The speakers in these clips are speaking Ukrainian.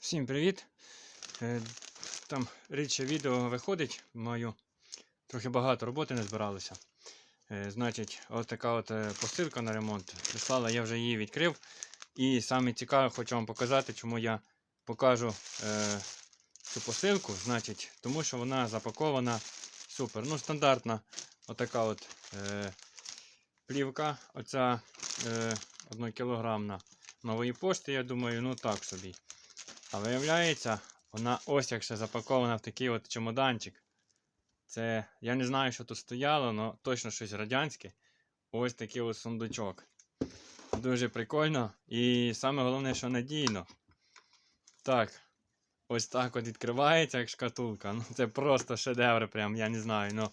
Всім привіт! Е, Там рідше відео виходить, маю трохи багато роботи не збиралося. Е, Значить, от така от е, посилка на ремонт. Прислала, я вже її відкрив. І саме цікаве, хочу вам показати, чому я покажу е, цю посилку. Значить, тому що вона запакована супер. Ну, стандартна отака от е, плівка. Оця е, 1 кілограмна нової пошти, я думаю, ну так собі. А виявляється, вона ось як ще запакована в такий от чемоданчик. Це, я не знаю, що тут стояло, але точно щось радянське. Ось такий ось сундучок. Дуже прикольно. І саме головне, що надійно. Так. Ось так от відкривається, як шкатулка. Ну, це просто шедевр, прям, я не знаю. Ну,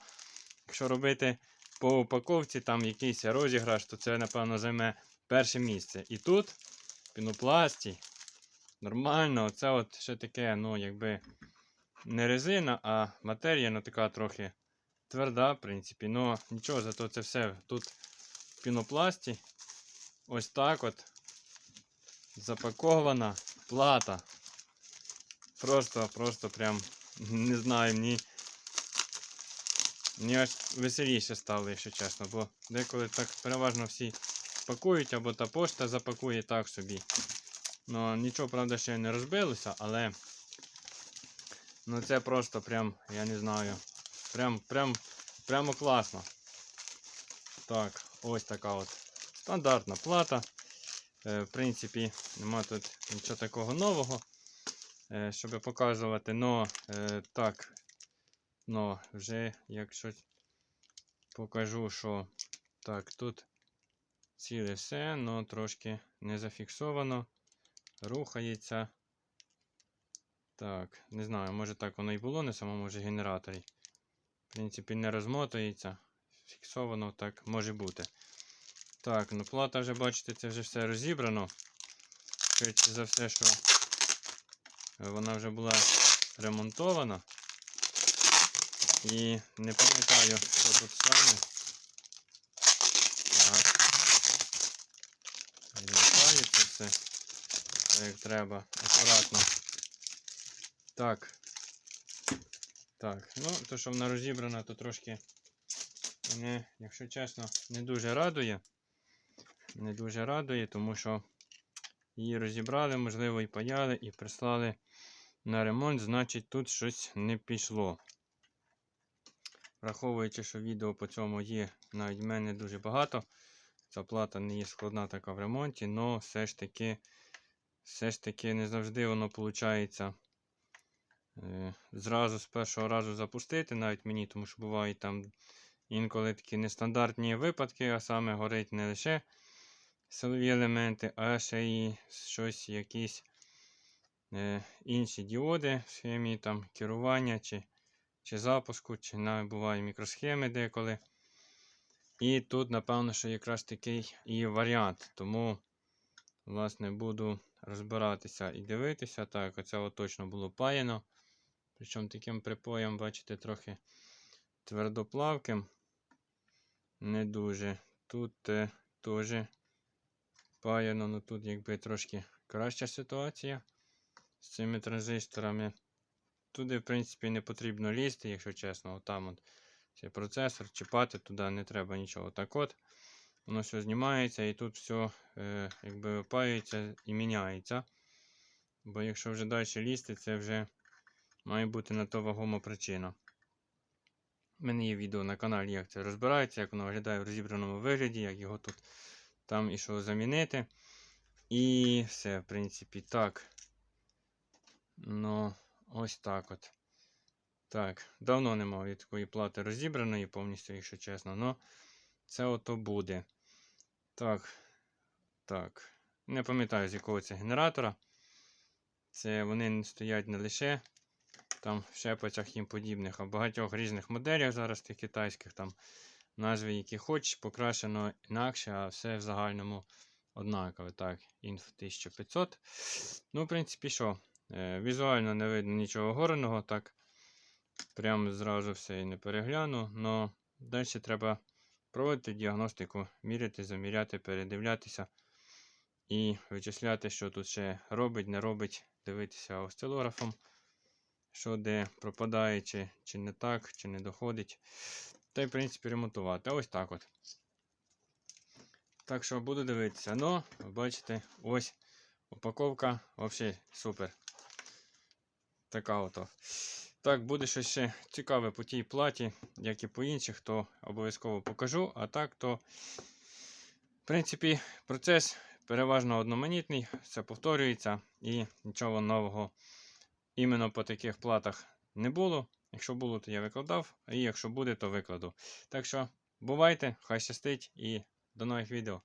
якщо робити по упаковці там якийсь розіграш, то це, напевно, займе перше місце. І тут, в пінопласті, Нормально, це от ще таке, ну, якби не резина, а матерія, ну така трохи тверда, в принципі. Ну, нічого, зато це все тут в пінопласті. Ось так от запакована плата. Просто, просто прям не знаю, мені. Мені аж веселіше стало, якщо чесно, бо деколи так переважно всі пакують, або та пошта запакує так собі. Ну, нічого, правда, ще не розбилося, але. Ну це просто прям, я не знаю. Прям, прям, прямо класно. Так, ось така от стандартна плата. Е, в принципі, нема тут нічого такого нового, е, щоб показувати. Но е, так, но вже якщо покажу, що так, тут ціле все, но трошки не зафіксовано рухається. Так, не знаю, може так воно і було на самому ж генераторі. В принципі, не розмотується. Фіксовано так може бути. Так, ну плата вже, бачите, це вже все розібрано. Швидше за все, що вона вже була ремонтована. І не пам'ятаю, що тут саме. Так. Як треба, акуратно. Так. Так, ну, то, що вона розібрана, то трошки мене, якщо чесно, не дуже радує. Не дуже радує, тому що її розібрали, можливо, і паяли, і прислали на ремонт, значить тут щось не пішло. Враховуючи, що відео по цьому є навіть в мене дуже багато. Ця плата не є складна така в ремонті, але все ж таки все ж таки не завжди воно виходить е, зразу з першого разу запустити, навіть мені, тому що бувають там інколи такі нестандартні випадки, а саме горить не лише силові елементи, а ще й щось, якісь е, інші діоди в схемі там, керування чи чи запуску, чи навіть бувають мікросхеми деколи. І тут, напевно, що якраз такий і варіант. Тому, власне, буду розбиратися і дивитися. Так, оце точно було паяно. Причому таким припоєм, бачите, трохи твердоплавким. Не дуже. Тут е, теж паяно, але ну тут якби трошки краща ситуація з цими транзисторами. Туди, в принципі, не потрібно лізти, якщо чесно. Отам от цей процесор, чіпати туди не треба нічого. Так от. Воно все знімається і тут все якби випаюється і міняється. Бо якщо вже далі лізти, це вже має бути на то вагома причина. У мене є відео на каналі, як це розбирається, як воно виглядає в розібраному вигляді, як його тут там і що замінити. І все, в принципі, так. Ну, ось так от. Так, давно немає такої плати розібраної повністю, якщо чесно. Но це ото буде. Так. Так. Не пам'ятаю, з якого це генератора. Це вони стоять не лише там в шепочах їм подібних, а в багатьох різних моделях зараз тих китайських там назви, які хочеш, покрашено інакше, а все в загальному однакове. Так, інф 1500. Ну, в принципі, що? Е, візуально не видно нічого гореного, так. Прямо зразу все і не перегляну. Но далі треба проводити діагностику, міряти, заміряти, передивлятися і вичисляти, що тут ще робить, не робить дивитися осцилографом, що де пропадає, чи, чи не так, чи не доходить. Та й, в принципі, ремонтувати. Ось так от. Так що буду дивитися. Ну, бачите, ось упаковка взагалі супер. Така ото. Так, буде щось ще цікаве по тій платі, як і по інших, то обов'язково покажу. А так, то, в принципі, процес переважно одноманітний, все повторюється і нічого нового іменно по таких платах не було. Якщо було, то я викладав, і якщо буде, то викладу. Так що бувайте, хай щастить і до нових відео.